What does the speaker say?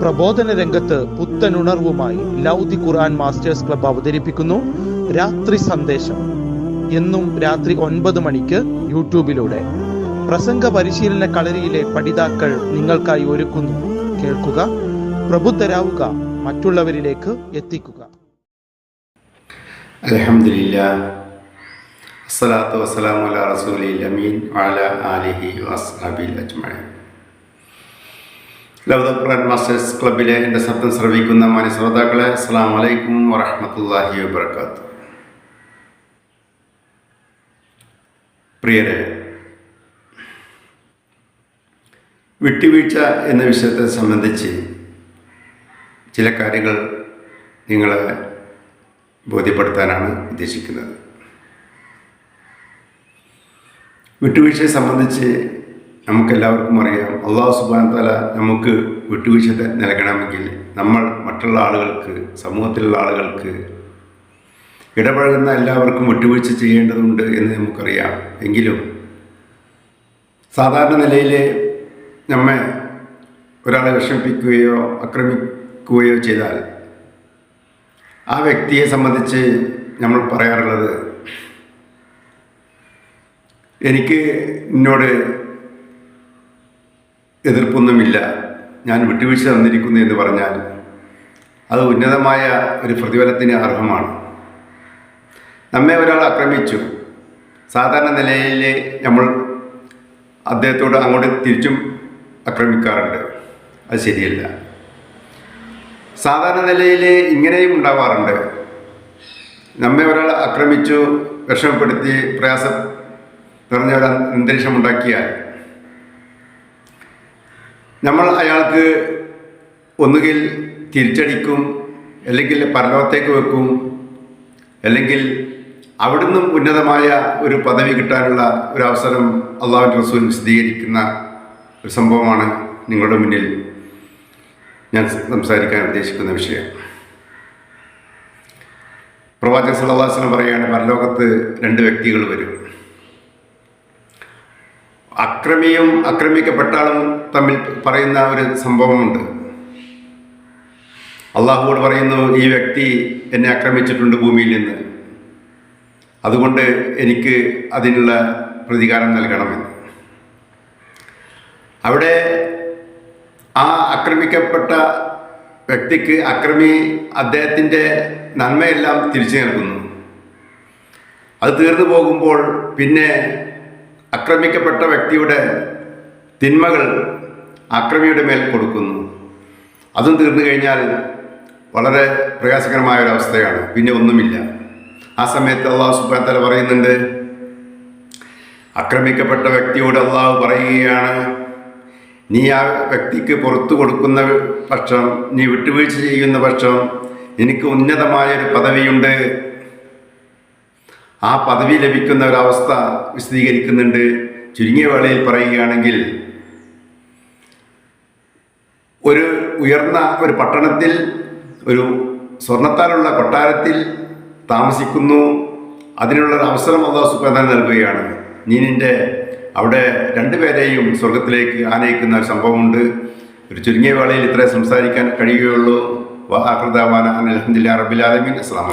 പ്രബോധന രംഗത്ത് പുത്തനുണർവുമായി ലൗദി ഖുർആൻ masters club അവതരിപ്പിക്കുന്നു. രാത്രി സന്ദേശം. എന്നും രാത്രി ഒൻപത് മണിക്ക് യൂട്യൂബിലൂടെ. പ്രസംഗ പരിശീലന കളരിയിലെ പഠിതാക്കൾ നിങ്ങൾക്കായി ഒരുക്കുന്നു. കേൾക്കുക പ്രബുദ്ധരാവുക മറ്റുള്ളവരിലേക്ക് എത്തിക്കുക. അലഹമില്ല അസ്സലാത്തു വസ്സലാമു അലാ റസൂലി അമീൻ വാല ആലിഹി വസ്ഹാബിൽ അജ്മഴൻ ലൗദ ഖുർആൻ മാസ്റ്റേഴ്സ് ക്ലബിലെ എന്റെ ശബ്ദം ശ്രവിക്കുന്ന മാന്യ ശ്രോതാക്കളെ അസ്സാം വലൈക്കും വറഹമത്തല്ലാഹി വബർക്കാത്തു പ്രിയരെ വിട്ടുവീഴ്ച എന്ന വിഷയത്തെ സംബന്ധിച്ച് ചില കാര്യങ്ങൾ നിങ്ങളെ ബോധ്യപ്പെടുത്താനാണ് ഉദ്ദേശിക്കുന്നത്. വിട്ടുവീഴ്ചയെ സംബന്ധിച്ച് നമുക്കെല്ലാവർക്കും അറിയാം. അള്ളാഹു സുബാൻ തല നമുക്ക് വിട്ടുവീഴ്ച നൽകണമെങ്കിൽ നമ്മൾ മറ്റുള്ള ആളുകൾക്ക് സമൂഹത്തിലുള്ള ആളുകൾക്ക് ഇടപഴകുന്ന എല്ലാവർക്കും വിട്ടുവീഴ്ച ചെയ്യേണ്ടതുണ്ട് എന്ന് നമുക്കറിയാം. എങ്കിലും സാധാരണ നിലയിൽ നമ്മെ ഒരാളെ വിഷമിപ്പിക്കുകയോ ആക്രമിക്കുകയോ ചെയ്താൽ ആ വ്യക്തിയെ സംബന്ധിച്ച് നമ്മൾ പറയാറുള്ളത് എനിക്ക് എന്നോട് എതിർപ്പൊന്നുമില്ല. ഞാൻ വിട്ടുവീഴ്ച തന്നിരിക്കുന്നു എന്ന് പറഞ്ഞാൽ അത് ഉന്നതമായ ഒരു പ്രതിഫലത്തിന് അർഹമാണ്. നമ്മെ ഒരാൾ ആക്രമിച്ചു. സാധാരണ നിലയിൽ നമ്മൾ അദ്ദേഹത്തോട് അങ്ങോട്ട് തിരിച്ചും ആക്രമിക്കാറുണ്ട്. അത് ശരിയല്ല. സാധാരണ നിലയിൽ ഇങ്ങനെയും ഉണ്ടാവാറുണ്ട്. നമ്മെ ഒരാൾ ആക്രമിച്ചു വിഷമപ്പെടുത്തി പ്രയാസം നിറഞ്ഞ ഒരു അന്തരീക്ഷം ഉണ്ടാക്കിയാൽ നമ്മൾ അയാൾക്ക് ഒന്നുകിൽ തിരിച്ചടിക്കും അല്ലെങ്കിൽ പരലോകത്തേക്ക് വെക്കും അല്ലെങ്കിൽ അവിടുന്ന് ഉന്നതമായ ഒരു പദവി കിട്ടാനുള്ള ഒരു അവസരം അള്ളാഹു റസൂൽ വിശദീകരിക്കുന്ന ഒരു സംഭവമാണ് നിങ്ങളുടെ മുന്നിൽ ഞാൻ സംസാരിക്കാൻ ഉദ്ദേശിക്കുന്ന വിഷയം. പ്രവാചകൻ സല്ലാസ്ലം പറയുകയാണ് പരലോകത്ത് രണ്ട് വ്യക്തികൾ വരും. അക്രമിയും അക്രമിക്കപ്പെട്ടാളും തമ്മിൽ പറയുന്ന ഒരു സംഭവമുണ്ട്. അള്ളാഹുവോട് പറയുന്നു ഈ വ്യക്തി എന്നെ ആക്രമിച്ചിട്ടുണ്ട് ഭൂമിയിൽ നിന്ന്. അതുകൊണ്ട് എനിക്ക് അതിനുള്ള പ്രതികാരം നൽകണമെന്ന്. അവിടെ ആ ആക്രമിക്കപ്പെട്ട വ്യക്തിക്ക് അക്രമി അദ്ദേഹത്തിന്റെ നന്മയെല്ലാം തിരിച്ചു നൽകുന്നു. അത് തീർന്നു പോകുമ്പോൾ പിന്നെ ആക്രമിക്കപ്പെട്ട വ്യക്തിയുടെ തിന്മകൾ ആക്രമിയുടെ മേൽ കൊടുക്കുന്നു. അതും തീർന്നു കഴിഞ്ഞാൽ വളരെ പ്രയാസകരമായ ഒരു അവസ്ഥയാണ് പിന്നെ ഒന്നുമില്ല. ആ സമയത്ത് അള്ളാഹു സുബാൻ തല പറയുന്നുണ്ട് ആക്രമിക്കപ്പെട്ട വ്യക്തിയോട് അള്ളാഹു പറയുകയാണ് നീ ആ വ്യക്തിക്ക് പുറത്തു കൊടുക്കുന്ന പക്ഷം നീ വിട്ടുവീഴ്ച ചെയ്യുന്ന പക്ഷം എനിക്ക് ഉന്നതമായ ഒരു പദവിയുണ്ട്. ആ പദവി ലഭിക്കുന്ന ഒരവസ്ഥ വിശദീകരിക്കുന്നുണ്ട്. ചുരുങ്ങിയ വേളയിൽ പറയുകയാണെങ്കിൽ ഒരു ഉയർന്ന ഒരു പട്ടണത്തിൽ ഒരു സ്വർണത്താലുള്ള കൊട്ടാരത്തിൽ താമസിക്കുന്നു. അതിനുള്ളൊരു അവസരം അള്ളാഹു സുഖാൻ നൽകുകയാണ്. നീ നിന്റെ അവിടെ രണ്ടുപേരെയും സ്വർഗത്തിലേക്ക് ആനയിക്കുന്ന ഒരു സംഭവമുണ്ട്. ഒരു ചുരുങ്ങിയ വേളയിൽ ഇത്രേ സംസാരിക്കാൻ കഴിയുകയുള്ളൂ. വാഹൃദാവാന അലഹദില്ല റബിലാലമീൻ അസ്ലാം